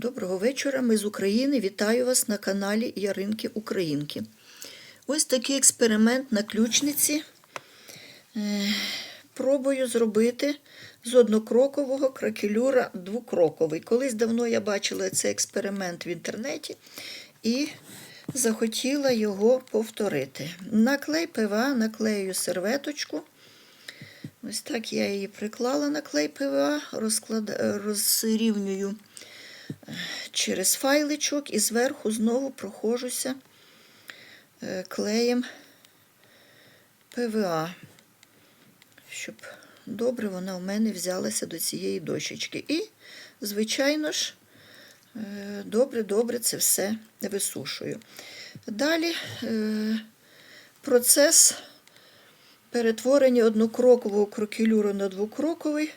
Доброго вечора. Ми з України. Вітаю вас на каналі Яринки Українки. Ось такий експеримент на ключниці. Е, Пробую зробити з однокрокового кракелюра двокроковий. Колись давно я бачила цей експеримент в інтернеті і захотіла його повторити. На клей ПВА наклею серветочку. Ось так я її приклала на клей ПВА, розклад... розрівнюю через файличок і зверху знову прохожуся е, клеєм ПВА, щоб добре вона в мене взялася до цієї дощечки. І, звичайно ж, добре-добре це все висушую. Далі е, процес перетворення однокрокового крокелюру на двокроковий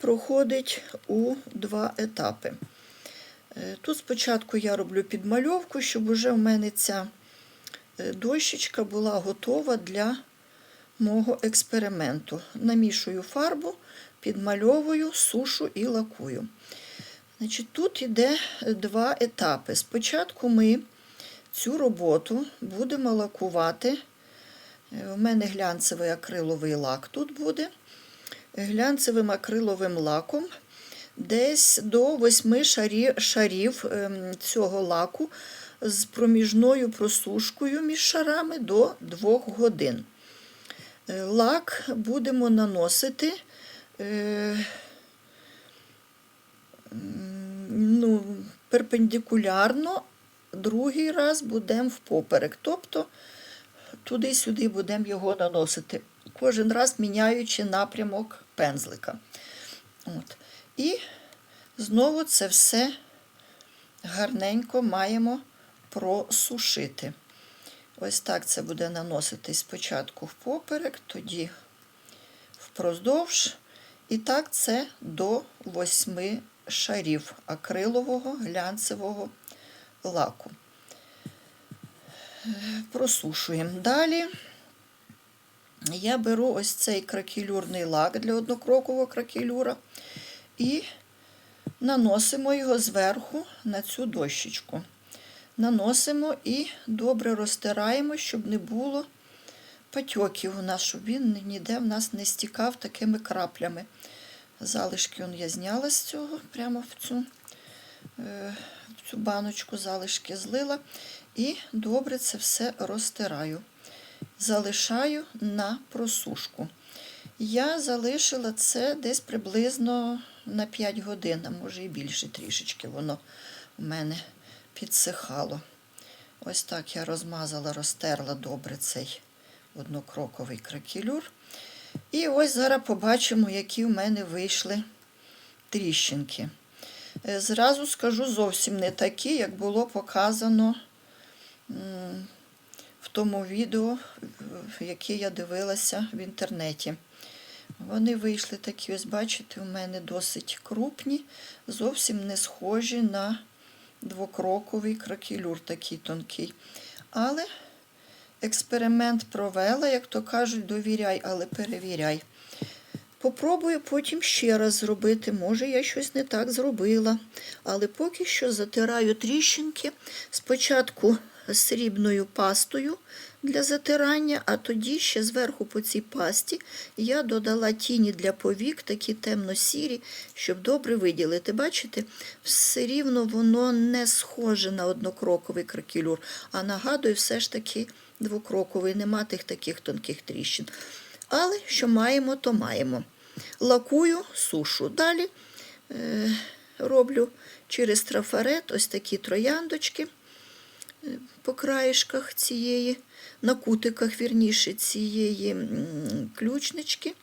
проходить у два етапи. Е, Тут спочатку я роблю підмальовку, щоб уже в мене ця е, дощечка була готова для мого експерименту. Намішую фарбу, підмальовую, сушу і лакую. Значить, Тут йде два етапи. Спочатку ми цю роботу будемо лакувати. У мене глянцевий акриловий лак тут буде. Глянцевим акриловим лаком десь до 8 шарів, шарів ем, цього лаку з проміжною просушкою між шарами до 2 годин. Е, Лак будемо наносити е, ну, перпендикулярно, другий раз будемо впоперек. Тобто туди-сюди будемо його наносити, кожен раз міняючи напрямок пензлика. От. І знову це все гарненько маємо просушити. Ось так це буде наноситись спочатку впоперек, тоді впроздовж. І так це до восьми шарів акрилового глянцевого лаку. Просушуємо. Далі я беру ось цей кракелюрний лак для однокрокового кракелюра і наносимо його зверху на цю дощечку. Наносимо і добре розтираємо, щоб не було патьоків у нас, щоб він ніде в нас не стікав такими краплями. Залишки он я зняла з цього, прямо в цю, е, в цю баночку залишки злила. І добре це все розтираю. Залишаю на просушку. Я залишила це десь приблизно на 5 годин, а може і більше трішечки воно у мене підсихало. Ось так я розмазала, розтерла добре цей однокроковий кракелюр. І ось зараз побачимо, які в мене вийшли тріщинки. Е, Зразу скажу зовсім не такі, як було показано в тому відео, яке я дивилася в інтернеті. Вони вийшли такі, ось, бачите, у мене досить крупні, зовсім не схожі на двокроковий кракелюр, такий тонкий. Але експеримент провела, як то кажуть, довіряй, але перевіряй. Попробую потім ще раз зробити. Може, я щось не так зробила. Але поки що затираю тріщинки. Спочатку срібною пастою для затирання, а тоді ще зверху по цій пасті я додала тіні для повік, такі темно-сірі, щоб добре виділити. Бачите, все рівно воно не схоже на однокроковий кракелюр, а нагадує, все ж таки двокроковий, нема тих таких тонких тріщин. Але що маємо, то маємо. Лакую, сушу. Далі е, роблю через трафарет ось такі трояндочки по краєшках цієї, на кутиках, вірніше, цієї ключнички.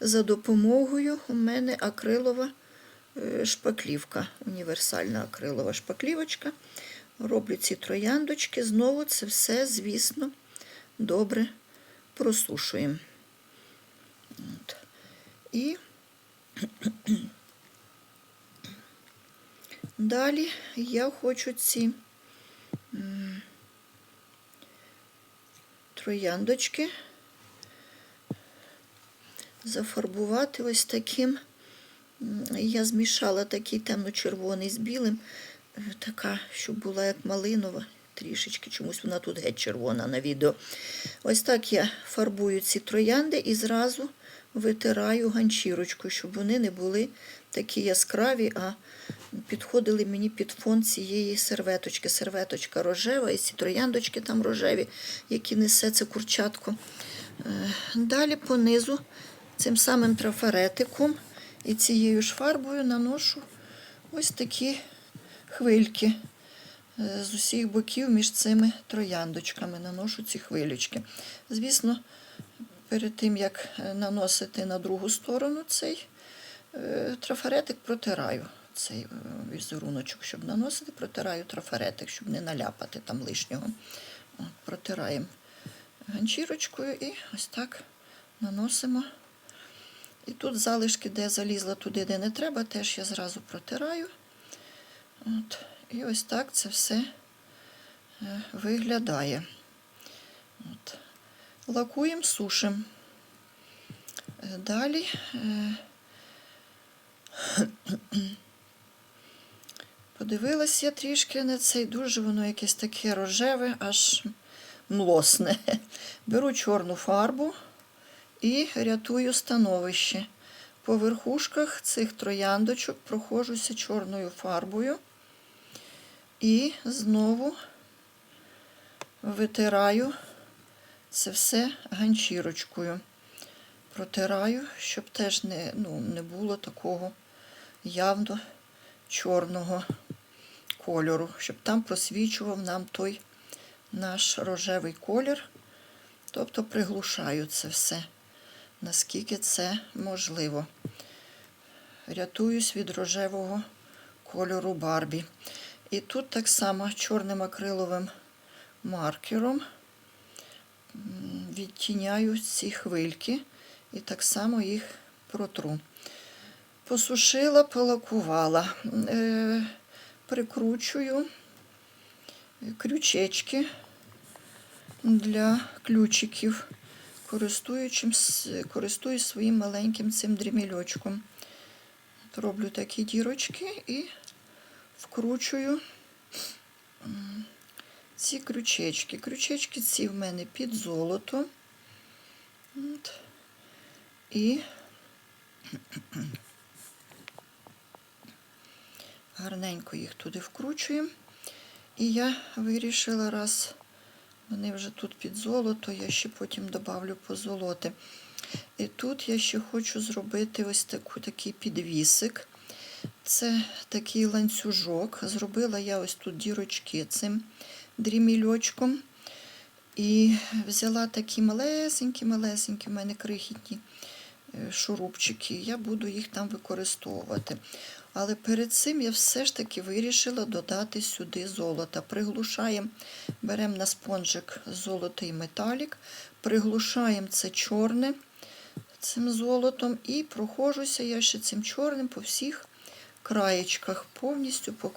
За допомогою у мене акрилова е, шпаклівка, універсальна акрилова шпаклівочка. Роблю ці трояндочки. Знову це все, звісно, добре просушуємо. От. І далі я хочу ці трояндочки. Зафарбувати ось таким. Я змішала такий темно-червоний з білим, така, щоб була як малинова, трішечки чомусь вона тут геть червона на відео. Ось так я фарбую ці троянди і зразу витираю ганчірочкою, щоб вони не були такі яскраві, а підходили мені під фон цієї серветочки. Серветочка рожева, і ці трояндочки там рожеві, які несе це курчатко. Е, Далі понизу цим самим трафаретиком і цією ж фарбою наношу ось такі хвильки. Е, З усіх боків між цими трояндочками наношу ці хвилючки. Звісно, перед тим як е, наносити на другу сторону цей е, трафаретик, протираю цей е, візеруночок, щоб наносити, протираю трафаретик, щоб не наляпати там лишнього. От, протираємо ганчірочкою і ось так наносимо. І тут залишки, де залізла туди, де не треба, теж я зразу протираю. От. І ось так це все виглядає. От. Лакуємо, сушимо. Е, Далі е, подивилась я трішки на це, і дуже воно якесь таке рожеве, аж млосне. Беру чорну фарбу і рятую становище. По верхушках цих трояндочок проходжуся чорною фарбою і знову витираю це все ганчірочкою. Протираю, щоб теж не, ну, не було такого явно чорного кольору, щоб там просвічував нам той наш рожевий колір. Тобто приглушаю це все, наскільки це можливо. Рятуюсь від рожевого кольору Барбі. І тут так само чорним акриловим маркером відтіняю ці хвильки і так само їх протру. Посушила, полакувала, е, прикручую крючечки для ключиків, користуюсь своїм маленьким цим дрімільочком. Роблю такі дірочки і вкручую ці крючечки. Крючечки ці в мене під золото. От. І гарненько їх туди вкручуємо. І я вирішила, раз вони вже тут під золото, я ще потім добавлю позолоти. І тут я ще хочу зробити ось таку, такий підвісик. Це такий ланцюжок. Зробила я ось тут дірочки цим дрімільочком. І взяла такі малесенькі-малесенькі, в мене крихітні е, шурупчики. Я буду їх там використовувати. Але перед цим я все ж таки вирішила додати сюди золото. Приглушаємо, беремо на спонжик золотий металік, приглушаємо це чорне цим золотом і проходжуся я ще цим чорним по всіх краєчках, повністю по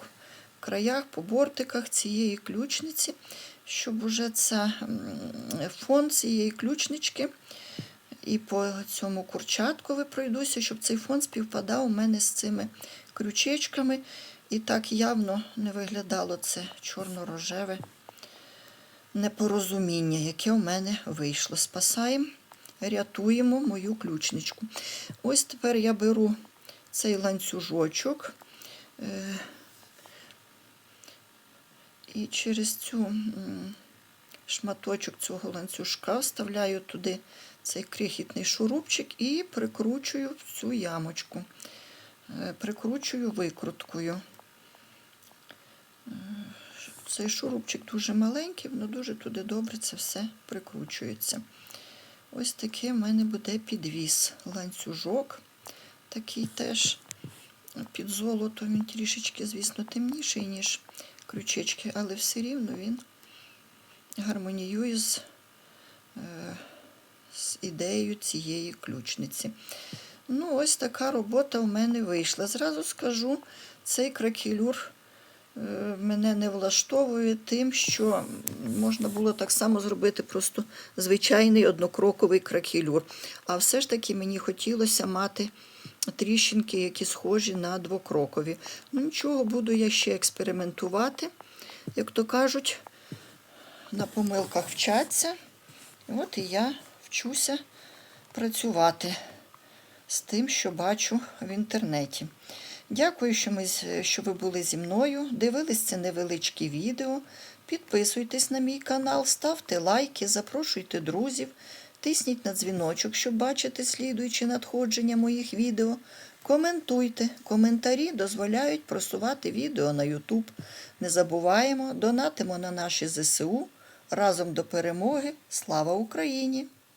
краях, по бортиках цієї ключниці, щоб уже м, фон цієї ключнички і по цьому курчаткові пройдуся, щоб цей фон співпадав у мене з цими крючечками. І так явно не виглядало це чорно-рожеве непорозуміння, яке у мене вийшло. Спасаємо, рятуємо мою ключничку. Ось тепер я беру цей ланцюжочок. І через цю шматочок цього ланцюжка вставляю туди цей крихітний шурупчик і прикручую цю ямочку. Е, Прикручую викруткою. Е, Цей шурупчик дуже маленький, воно дуже туди добре це все прикручується. Ось такий в мене буде підвіс. Ланцюжок такий теж під золото. Він трішечки, звісно, темніший, ніж крючечки, але все рівно він гармоніює з, е, з ідеєю цієї ключниці. Ну, ось така робота в мене вийшла. Зразу скажу, цей кракелюр е, мене не влаштовує тим, що можна було так само зробити просто звичайний однокроковий кракелюр. А все ж таки мені хотілося мати тріщинки, які схожі на двокрокові. Ну нічого, буду я ще експериментувати. Як то кажуть, на помилках вчаться. От і я вчуся працювати з тим, що бачу в інтернеті. Дякую, що, ми, що ви були зі мною. Дивились це невеличке відео. Підписуйтесь на мій канал, ставте лайки, запрошуйте друзів, тисніть на дзвіночок, щоб бачити слідуючі надходження моїх відео. Коментуйте. Коментарі дозволяють просувати відео на YouTube. Не забуваємо, донатимо на наші ЗСУ. Разом до перемоги. Слава Україні!